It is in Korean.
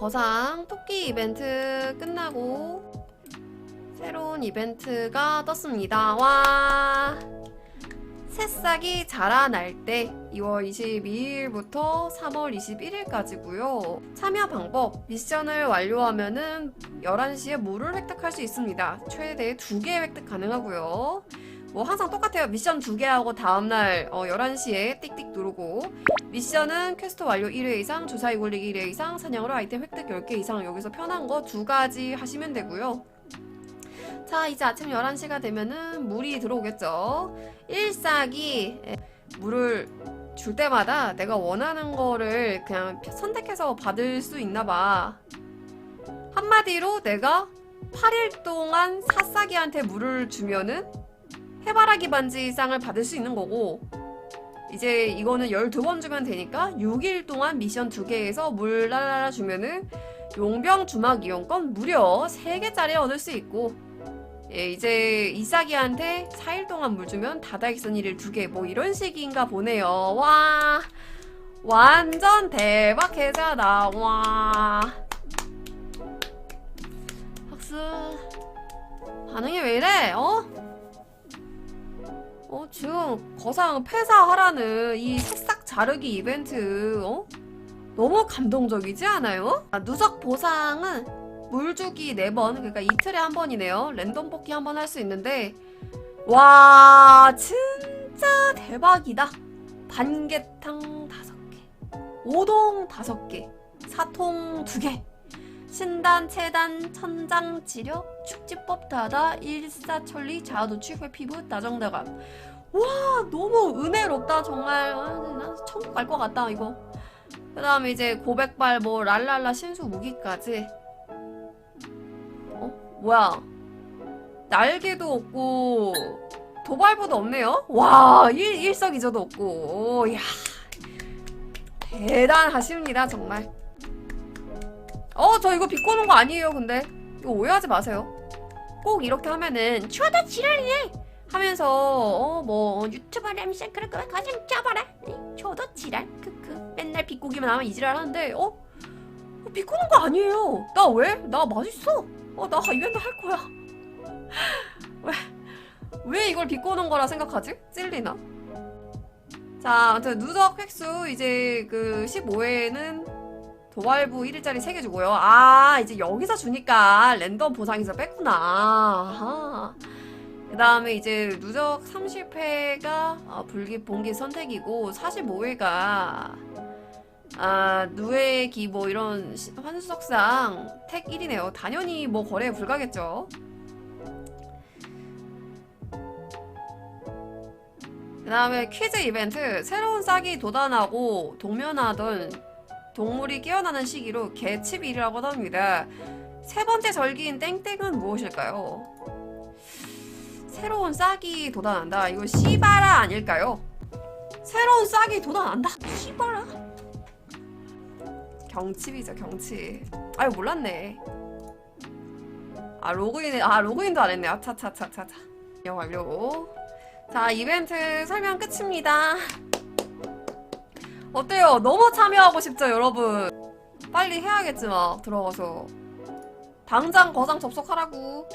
거상 토끼 이벤트 끝나고 새로운 이벤트가 떴습니다. 와. 새싹이 자라날 때 2월 22일부터 3월 21일까지고요. 참여 방법 미션을 완료하면은 11시에 물을 획득할 수 있습니다. 최대 2개 획득 가능하고요. 뭐 항상 똑같아요. 미션 2개 하고 다음날 어, 11시에 띡띡 누르고 미션은 퀘스트 완료 1회 이상, 주사위 굴리기 1회 이상, 사냥으로 아이템 획득 10개 이상 여기서 편한 거 두 가지 하시면 되고요. 자, 이제 아침 11시가 되면은 물이 들어오겠죠. 에, 물을 줄 때마다 내가 원하는 거를 그냥 선택해서 받을 수 있나 봐. 한마디로 내가 8일 동안 사사기한테 물을 주면은 해바라기 반지 이상을 받을 수 있는 거고 이제 이거는 12번 주면 되니까 6일 동안 미션 2개에서 물 랄랄라 주면은 용병 주막 이용권 무려 3개짜리 얻을 수 있고 예, 이제 이삭이한테 4일 동안 물 주면 다다익선 1일 2개 뭐 이런 식인가 보네요. 와 완전 대박 계좌다. 와 박수 반응이 왜 이래? 어? 어 지금 거상 폐사하라는 이 새싹 자르기 이벤트 어? 너무 감동적이지 않아요? 아, 누적 보상은 물 주기 4번 그러니까 이틀에 한 번이네요 랜덤 뽑기 한 번 할 수 있는데 와 진짜 대박이다 반개탕 5개 오동 5개 사통 2개 신단, 체단, 천장, 치료, 축지법 다다, 일사천리, 자아도취, 회피부, 다정다감. 와, 너무 은혜롭다, 정말. 아, 나 천국 갈 것 같다, 이거. 그 다음에 이제 고백발, 뭐, 랄랄라, 신수 무기까지. 어? 뭐야. 날개도 없고, 도발부도 없네요? 와, 일, 일석이조도 없고. 오, 이야. 대단하십니다, 정말. 어, 저 이거 비꼬는 거 아니에요, 근데. 이거 오해하지 마세요. 꼭 이렇게 하면은, 추워도 지랄이네! 하면서, 어, 뭐, 유튜버 램씨, 그럴 거면 가슴 짜봐라! 추워도 지랄, 크크. 맨날 비꼬기만 하면 이지랄 하는데, 어? 어, 비꼬는 거 아니에요. 나 왜? 나 맛있어. 어, 나 이벤트 할 거야. 왜, 왜 이걸 비꼬는 거라 생각하지? 찔리나? 자, 아무튼 누적 획수 이제 그 15회는 도발부 1일짜리 3개 주고요. 아, 이제 여기서 주니까 랜덤 보상에서 뺐구나. 그 다음에 이제 누적 30회가 어, 불기 봉기 선택이고 45회가 아, 누에기 뭐 이런 시- 환수석상 택 1이네요. 당연히 뭐 거래 불가겠죠. 그 다음에 퀴즈 이벤트 새로운 싹이 도단하고 동면하던 동물이 깨어나는 시기로 개칩일이라고 합니다. 세 번째 절기인 땡땡은 무엇일까요? 새로운 싹이 돋아난다. 이거 시바라 아닐까요? 새로운 싹이 돋아난다. 시바라. 경칩이죠, 경칩. 아유 몰랐네. 아 로그인 아 로그인도 안 했네. 아차차차차차. 영완료 자 이벤트 설명 끝입니다. 어때요? 너무 참여하고 싶죠, 여러분? 빨리 해야겠지, 막, 들어가서. 당장 거상 접속하라고.